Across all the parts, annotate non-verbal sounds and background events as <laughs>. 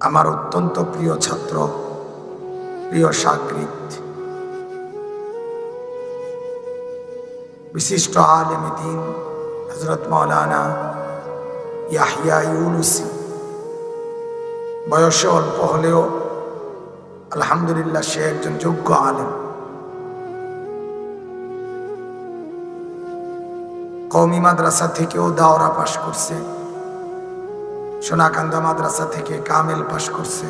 আমার অত্যন্ত প্রিয় ছাত্র, প্রিয় সাকৃত। বিশিষ্ট আলেম দিন হজরত মৌলানা ইয়াহিয়া ইউনুসি। বয়সে অল্প হলেও আলহামদুলিল্লাহ সে একজন যোগ্য আলেম। কৌমি মাদ্রাসা থেকেও দাওরা পাশ করছে। সোনাকান্দা মাদ্রাসা থেকে কামেল পাশ করছে।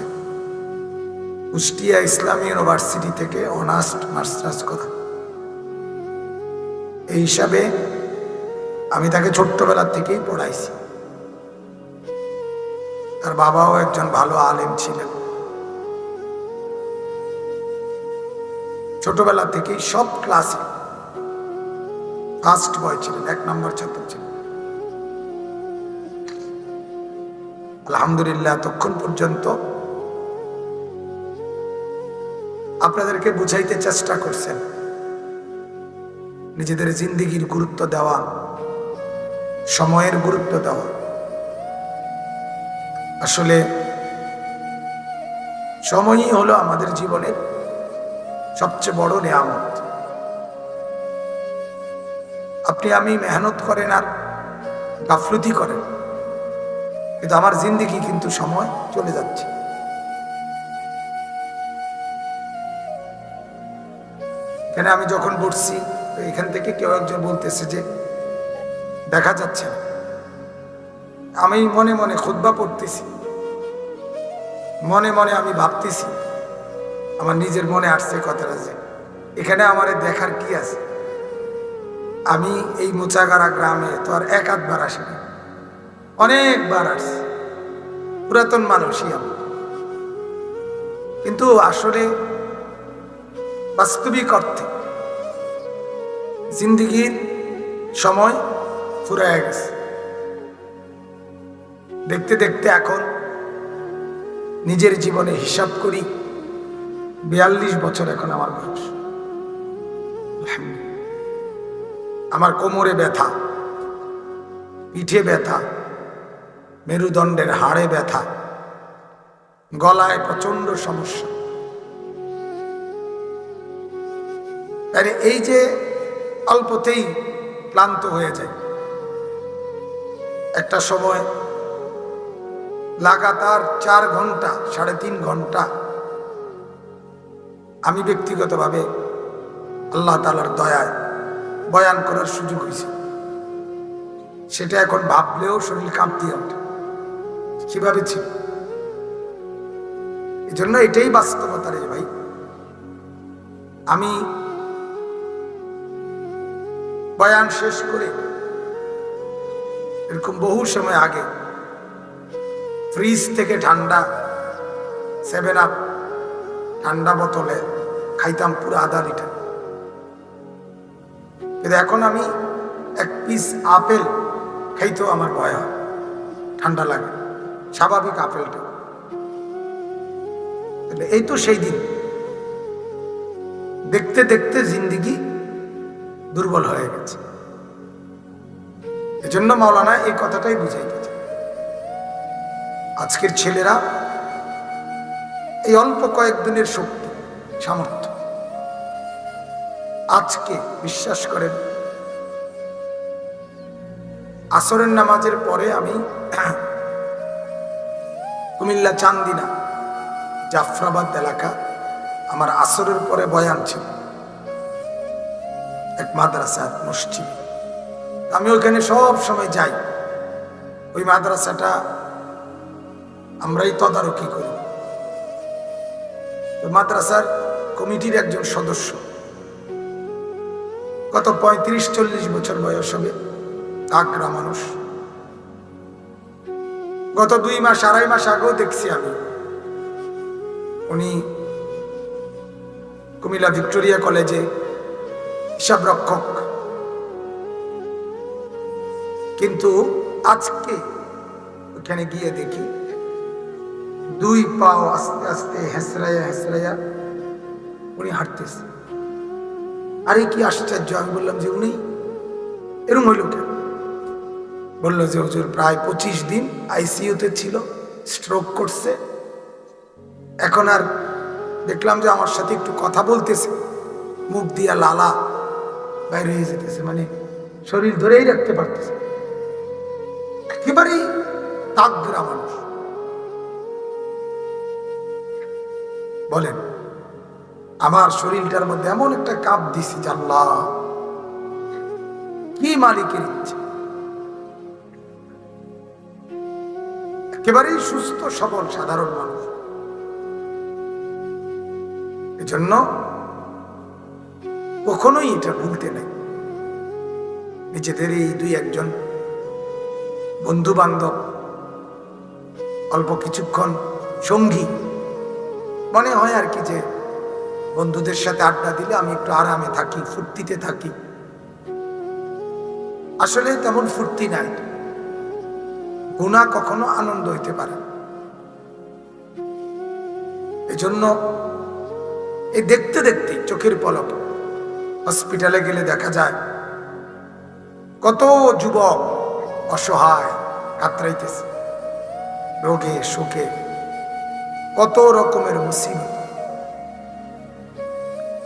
কুষ্টিয়া ইসলামী ইউনিভার্সিটি থেকে অনার্স মাস্টার্স করা। এই হিসাবে আমি তাকে ছোট্টবেলার থেকেই পড়াইছি। তার বাবাও একজন ভালো আলেম ছিলেন। ছোটবেলা থেকেই সব ক্লাসে ফার্স্ট বয় ছিলেন, এক নম্বর ছাত্র ছিলেন। আলহামদুলিল্লাহ, এতক্ষণ পর্যন্ত আপনাদেরকে বুঝাইতে চেষ্টা করছেন। নিজেদের জিন্দিগির গুরুত্ব দেওয়া, সময়ের গুরুত্ব দেওয়া। আসলে সময়ই হলো আমাদের জীবনের সবচেয়ে বড় নিয়ামত। আপনি আমি মেহনত করেন আর গাফলতি করেন। কিন্তু আমার জিন্দিগি কিন্তু সময় চলে যাচ্ছে। এখানে আমি যখন বসছি এখান থেকে কেউ একজন বলতেছে যে, দেখা যাচ্ছে না। আমি মনে মনে খুদ্া পড়তেছি। মনে মনে আমি ভাবতেছি, আমার নিজের মনে আসছে কথাটা যে, এখানে আমার দেখার কি আছে? আমি এই মোচাগাড়া গ্রামে তো আর এক আধবার আসিনি। অনেকবার আসছি। পুরাতন মানুষই আমি কিন্তু আসলে বাস্তবিক অর্থে জিন্দিগির সময় ফুরায় গেছে। দেখতে দেখতে এখন নিজের জীবনে হিসাব করি, বিয়াল্লিশ বছর এখন আমার বয়স। আমার কোমরে ব্যথা, পিঠে ব্যথা মেরুদণ্ডের হাড়ে ব্যথা, গলায় প্রচণ্ড সমস্যা। তাই এই যে অল্পতেই ক্লান্ত হয়ে যায়। একটা সময় লাগাতার চার ঘণ্টা, সাড়ে তিন ঘণ্টা আমি ব্যক্তিগতভাবে আল্লাহ তালার দয়ায় বয়ান করার সুযোগ হয়েছে। সেটা এখন ভাবলেও শরীর কাঁপতে ওঠে। কীভাবে ছিল। এই জন্য এটাই বাস্তবতা রে ভাই। আমি বয়ান শেষ করে এরকম বহু সময় আগে ফ্রিজ থেকে ঠান্ডা সেভেন আপ ঠান্ডা বোতলে খাইতাম পুরো আধা লিটার। কিন্তু এখন আমি এক পিস আপেল খাইতেও আমার ভয় ঠান্ডা লাগে। স্বাভাবিক আপেলটা। এই তো সেই দিন। দেখতে দেখতে জিন্দিগি দুর্বল হয়ে গেছে। এজন্য মাওলানা এই কথাটাই বুঝাইতেছে আজকের ছেলেরা এই অল্প কয়েকদিনের শক্তি, সামর্থ্য। আজকে বিশ্বাস করেন, আসরের নামাজের পরে আমি কুমিল্লা চান্দিনা, জাফরাবাদ এলাকা আমার আসরের পরে বয়ান ছিল। এক মাদ্রাসা মসজিদ। আমি ওখানে সব সময় যাই। ওই মাদ্রাসাটা আমরাই তদারকি করি। মাদ্রাসার কমিটির একজন সদস্য। গত পঁয়ত্রিশ, চল্লিশ বছর বয়স হবে, আগ্রা মানুষ। গত দুই মাস, আড়াই মাস আগেও দেখছি আমি। উনি কুমিল্লা ভিক্টোরিয়া কলেজে হিসাব রক্ষক কিন্তু আজকে ওখানে গিয়ে দেখি দুই পাও আস্তে আস্তে হেসরাইয়া হেসরাইয়া উনি হাঁটতেছে। আরে কি আশ্চর্য, আমি বললাম যে উনি, এরম হইল কেন? বলল যে, হুজুর, প্রায় পঁচিশ দিন আইসিইউতে ছিল স্ট্রোক করছে। এখন আর দেখলাম যে আমার সাথে একটু কথা বলতেছে। মুখ দিয়া লালা বাইরে হয়ে যেতেছে মানে শরীর ধরেই রাখতে পারতেছে একেবারেই তাগরা মানুষ। বলেন, আমার শরীরটার মধ্যে এমন একটা কাপ দিছি আল্লাহ, কি মালিকের ইচ্ছে? একেবারেই সুস্থ, সবল, সাধারণ মানুষ। এজন্য কখনোই এটা ভুলতে নেই। নিজেদের এই দুই একজন বন্ধু বান্ধব অল্প কিছুক্ষণ সঙ্গী। মনে হয় আর কি যে বন্ধুদের সাথে আড্ডা দিলে আমি একটু আরামে থাকি, ফুর্তিতে থাকি। আসলে তেমন ফুর্তি নাই। গুণা কখনো আনন্দ হইতে পারে। এজন্য এই দেখতে দেখতে চোখের পলক হসপিটালে গেলে দেখা যায়, কত যুবক অসহায় কাতরাইতেছে, রোগে সুখে কত রকমের মুসিবত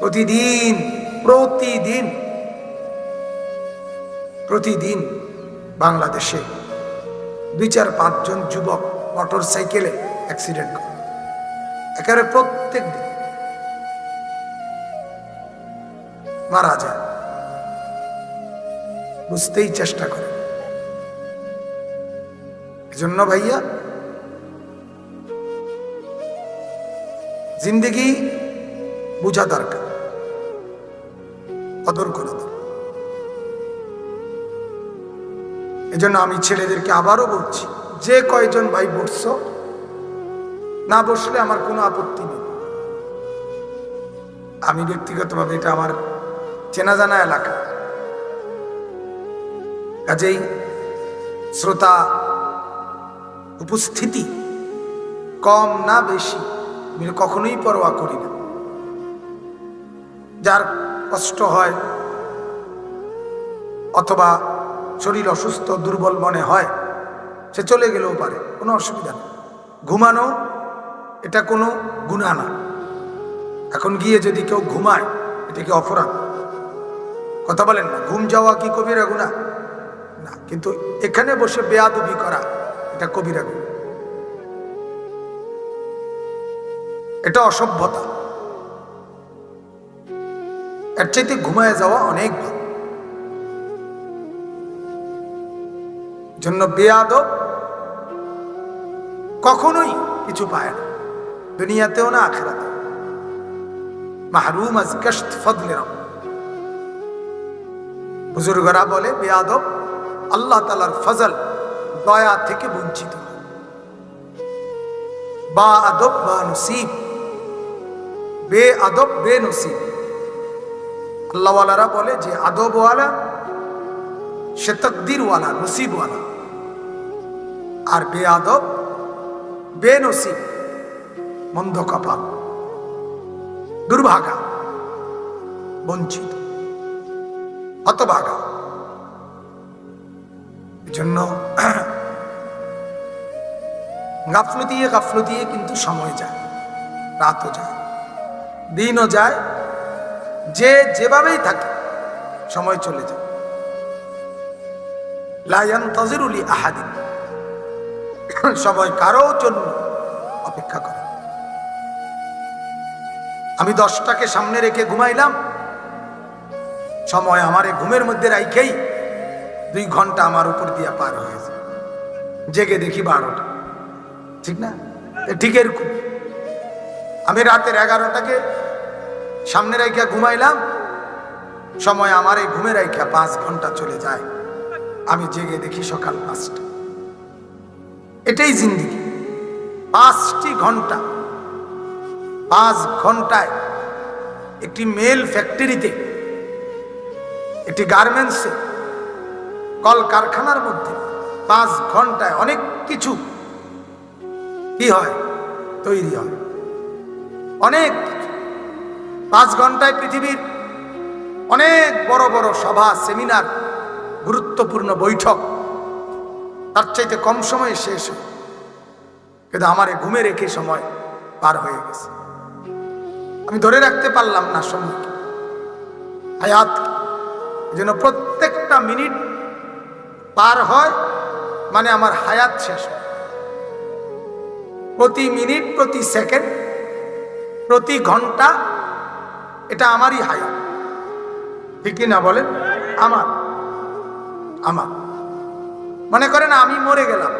প্রতিদিন প্রতিদিন প্রতিদিন বাংলাদেশে দুই চার পাঁচজন যুবক মোটর সাইকেলে অ্যাক্সিডেন্ট করে। একেবারে প্রত্যেক দিন মারা যায়। বুঝতেই চেষ্টা করে। এজন্য ভাইয়া, জিন্দগি বোঝা দরকার। কদর করে এজন্য আমি ছেলেদেরকে আবারও বলছি, যে কয়জন ভাই বসছ, না বসলে আমার কোনো আপত্তি নেই। আমি ব্যক্তিগতভাবে এটা আমার চেনা জানা এলাকা। কাজেই শ্রোতা উপস্থিতি কম না বেশি, আমি কখনোই পরোয়া করি না। যার কষ্ট হয় অথবা শরীর অসুস্থ, দুর্বল মনে হয়, সে চলে গেলেও পারে, কোনো অসুবিধা নেই। ঘুমানো, এটা কোনো গুণা না। এখন গিয়ে যদি কেউ ঘুমায়, এটা কি অপরাধ? কথা বলেন না, ঘুম যাওয়া কি কবিরা গুণা না, কিন্তু এখানে বসে বেয়াদুবি করা, এটা কবিরা গুণা এটা অসভ্যতা। এর চাইতে ঘুমায় যাওয়া অনেক ভালো। জন্য বেয়াদব কখনোই কিছু পায় না। দুনিয়াতেও না আখেরাতে মাহরুম আজ কষ্ট ফদলে বুজুর্গরা বলে, বেয়াদব আল্লাহ তালার ফজল, দয়া থেকে বঞ্চিত বা আদব বা নসিব বে আদব বে নসিব আল্লাহওয়ালারা বলে যে, আদবওয়ালা, সে তকদিরওয়ালা, নসিবওয়ালা। আর বে আদব বে মন্দ কপাল দুর্ভাগা, বঞ্চিত, হতভাগা। এজন্য <clears throat> গাফলতিয়ে গাফলতিয়ে কিন্তু সময় যায়, রাতও যায়, দিনও যায়, যে যেভাবেই থাকে, সময় চলে যায়। লায়ান তজিরুলি আহাদিন। <laughs> সময় কারও জন্য অপেক্ষা করে। আমি দশটাকে সামনে রেখে ঘুমাইলাম। সময় আমার ঘুমের মধ্যে রাইখেই দুই ঘণ্টা আমার উপর দিয়ে পার হয়েছে। জেগে দেখি বারোটা। ঠিক না? ঠিক এরকম। আমি রাতের এগারোটাকে সামনে রাইখা ঘুমাইলাম। সময় আমার এই ঘুমে রাইখা পাঁচ ঘণ্টা চলে যায়। আমি জেগে দেখি সকাল পাঁচটা। এটাই জিন্দিগি। পাঁচটি ঘণ্টা, পাঁচ ঘন্টায় একটি মেল ফ্যাক্টরিতে, একটি গার্মেন্টসে কল কারখানার মধ্যে পাঁচ ঘন্টায় অনেক কিছু কি হয়, তৈরি হয়। অনেক পাঁচ ঘন্টায় পৃথিবীর অনেক বড় বড় সভা, সেমিনার, গুরুত্বপূর্ণ বৈঠক তার চাইতে কম সময়ে শেষ হয়। কিন্তু আমার ঘুমে রেখে সময় পার হয়ে গেছে। আমি ধরে রাখতে পারলাম না সময়কে হায়াত যেন প্রত্যেকটা মিনিট পার হয় মানে আমার হায়াত শেষ হয়। প্রতি মিনিট, প্রতি সেকেন্ড, প্রতি ঘণ্টা এটা আমারই হায়াত। ঠিক না বলেন? আমার আমার। মনে করেন আমি মরে গেলাম।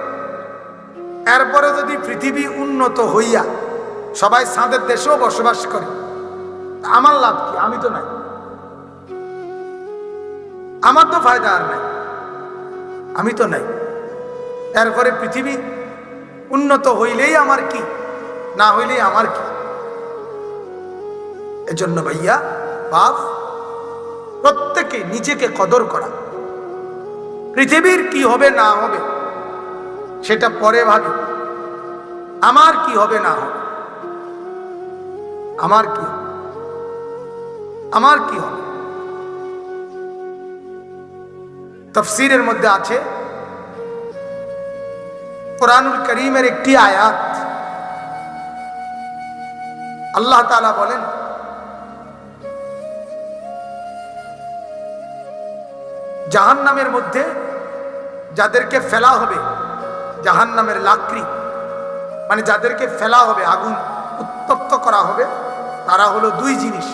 এরপরে যদি পৃথিবী উন্নত হইয়া সবাই সাঁদের দেশেও বসবাস করে, আমার লাভ কি? আমি তো নাই। আমার তো ফায়দা আর নাই। আমি তো নাই। এরপরে পৃথিবী উন্নত হইলেই আমার কি? না হইলেই আমার কি? এজন্য ভাইয়া, বাপ, প্রত্যেকে নিজেকে কদর করা। পৃথিবীর কি হবে, না হবে, সেটা পরে ভাবি। আমার কি হবে, না হবে, আমার কি আমার কি হবে? তফসিরের মধ্যে আছে, কোরআনুল করিমের একটি আয়াত। আল্লাহ তাআলা বলেন জাহান নামের মধ্যে যাদেরকে ফেলা হবে জাহান নামের লাকড়ি মানে যাদেরকে ফেলা হবে, আগুন উত্তপ্ত করা হবে, তারা হলো দুই জিনিস।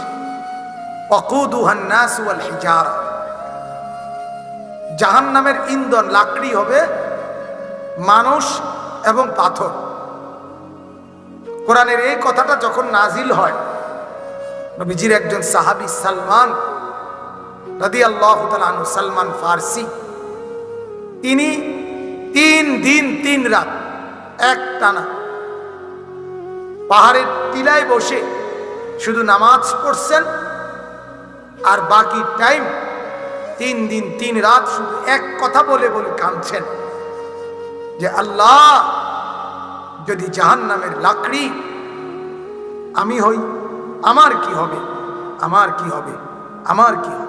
হিজারা। জাহান নামের ইন্ধন, লাকড়ি হবে মানুষ এবং পাথর। কোরআনের এই কথাটা যখন নাজিল হয়, নবীজির একজন সাহাবি সালমান রাদি আল্লাহ সালমান ফার্সি। তিনি তিন দিন, তিন রাত এক টানা পাহাড়ের টিলায় বসে শুধু নামাজ পড়ছেন আর বাকি টাইম তিন দিন, তিন রাত শুধু এক কথা বলে বলে কাঁদছেন যে, আল্লাহ, যদি জাহান নামের লাকড়ি আমি হই, আমার কি হবে? আমার কি হবে? আমার কি হবে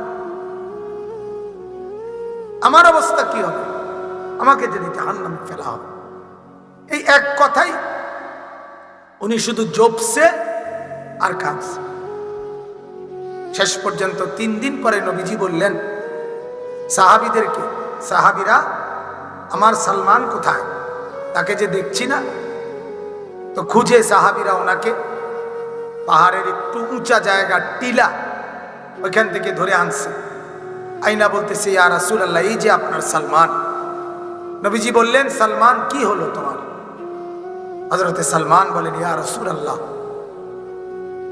আমার অবস্থা কি হবে? আমাকে যদি জাহান নামে ফেলা হবে এই এক কথাই উনি শুধু জপছে আর কাঁদছে। শেষ পর্যন্ত তিন দিন পরে নবীজি বললেন, সাহাবিদেরকে, সাহাবিরা, আমার সালমান কোথায়? তাকে যে দেখছি না, তো খুঁজে সাহাবিরা ওনাকে পাহাড়ের একটু উঁচা জায়গা টিলা ওইখান থেকে ধরে আনছে। আইনা বলতেছে, ইয়া রাসুল আল্লাহ এই যে আপনার সালমান। নবীজি বললেন, সালমান, কি হলো তোমার? হজরতে সালমান বলেন, ইয়া রসুল আল্লাহ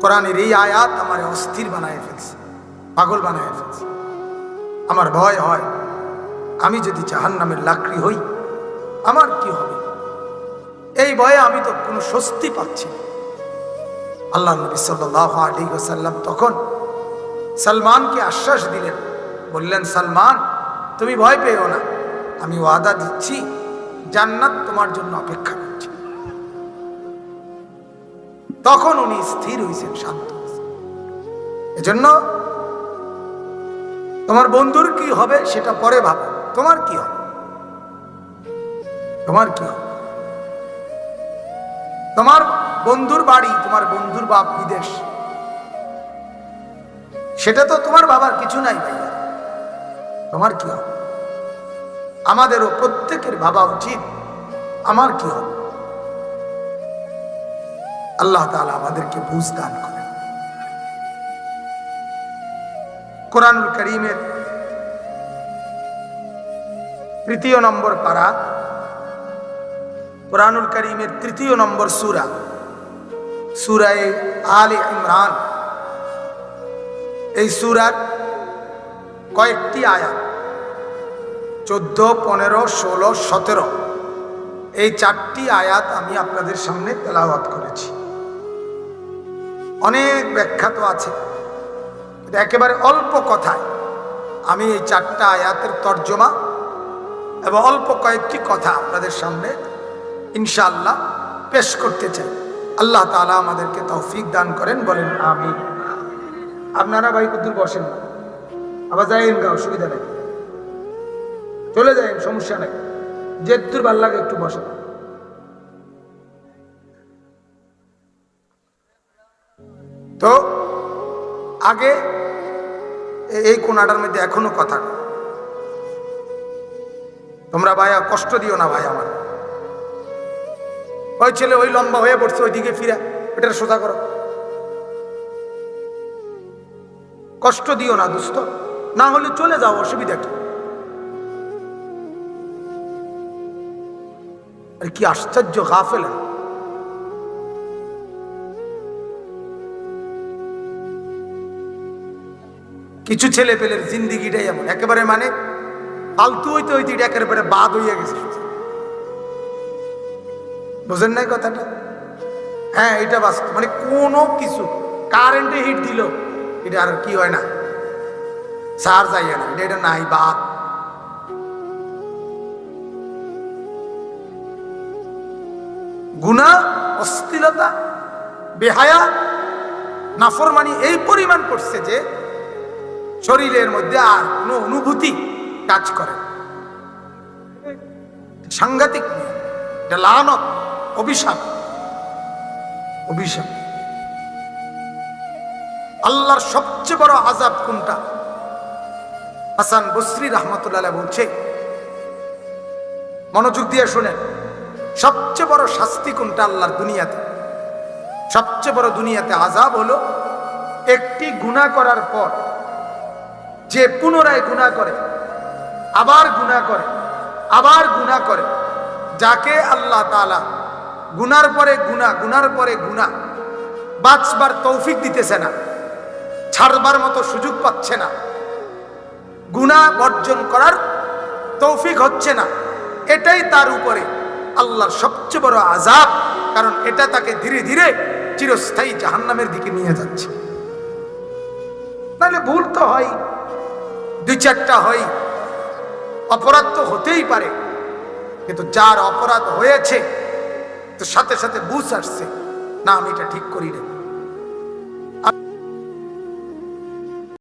কোরআনের এই আয়াত আমার অস্থির বানায় ফেলছে, পাগল বানায় ফেলছে। আমার ভয় হয়, আমি যদি জাহান নামের লাকড়ি হই, আমার কি হবে? এই ভয়ে আমি তো কোনো স্বস্তি পাচ্ছি। আল্লাহ নবী সাল্লাহ আলী সাল্লাম তখন সালমানকে আশ্বাস দিলেন বললেন, সালমান, তুমি ভয় পেও না। আমি ওয়াদা দিচ্ছি, জান্নাত তোমার জন্য অপেক্ষা করছি। তখন উনি স্থির হয়েছেন শান্ত এজন্য তোমার বন্ধুর কি হবে সেটা পরে ভাবো। তোমার কি হবে? তোমার কি হবে? তোমার বন্ধুর বাড়ি, তোমার বন্ধুর বাপ বিদেশ। সেটা তো তোমার বাবার কিছু নাই ভাইয়া তোমার কি হবে? আমাদেরও প্রত্যেকের ভাবা উচিত, আমার কি হবে? আল্লাহ তাআলা আমাদেরকে বুঝ দান করেন। কোরআনুল করিমের তৃতীয় নম্বর পারা, কোরআনুল করিমের তৃতীয় নম্বর সুরা, সুরায় আলে ইমরান। এই সুরার কয়েকটি আয়াত চোদ্দ, পনেরো, ষোলো, সতেরো। এই চারটি আয়াত আমি আপনাদের সামনে তেলাওয়াত করেছি। অনেক ব্যাখ্যাত আছে। একেবারে অল্প কথায়। আমি এই চারটা আয়াতের তর্জমা এবং অল্প কয়েকটি কথা আপনাদের সামনে ইনশাআল্লাহ পেশ করতে চাই। আল্লাহ তাআলা আমাদেরকে তৌফিক দান করেন, বলেন আমি আপনারা ভাই কুদ্দুর বসেন। আবার যাইন গা, অসুবিধা নেই। চলে যায়, সমস্যা নেই। যেতুর ভালো লাগে একটু বসেন তো, আগে এই কোনাটার মধ্যে এখনও কথা তোমরা ভাইয়া কষ্ট দিও না ভাই আমার। ওই ছেলে ওই লম্বা হয়ে পড়ছে, ওইদিকে ফিরা এটা সোজা করো। কষ্ট দিও না, দুস্থ। না হলে চলে যাও অসুবিধা কি? কি আশ্চর্য গাফেল? কিছু ছেলে পেলের জিন্দিগিটাই এমন, একেবারে মানে ফালতু হইতে হইতে এটা একেবারে বাদ হইয়া গেছে। বুঝেন নাই কথাটা? হ্যাঁ এটা বাস্তব মানে কোনো কিছু কারেন্টে হিট দিল, এটা আর কি হয় না? সার যাইয়া না, এটা এটা নাই বাদ। গুণা অস্থিরতা বেহায়া, নাফরমানি এই পরিমাণ করছে যে শরীরের মধ্যে আর কোনো অনুভূতি কাজ করে সাংঘাতিক লানত, অভিশাপ। অভিশাপ। আল্লাহর সবচেয়ে বড় আজাব কোনটা? হাসান বসরি রহমতুল্লাহ বলছে, মনোযোগ দিয়ে শুনেন। সবচেয়ে বড় শাস্তি কোনটা আল্লাহর দুনিয়াতে? সবচেয়ে বড় দুনিয়াতে আজাব হলো একটি গুণা করার পর যে পুনরায় গুণা করে, আবার গুণা করে, আবার গুণা করে, যাকে আল্লাহ তাআলা গুনার পরে গুণা গুনার পরে গুণা বাঁচবার তৌফিক দিতেছে না, ছাড়বার মতো সুযোগ পাচ্ছে না গুণা বর্জন করার তৌফিক হচ্ছে না, এটাই তার উপরে। আল্লাহর সবচেয়ে বড় আজাব কারণ এটা তাকে ধীরে ধীরে চিরস্থায়ী জাহান্নামের দিকে নিয়ে যাচ্ছে। তাহলে ভুল তো হয়, দুই চারটা হয়, অপরাধ তো হতেই পারে, কিন্তু যার অপরাধ হয়েছে, তো সাথে সাথে বুঝ আসছে, না, আমি এটা ঠিক করি না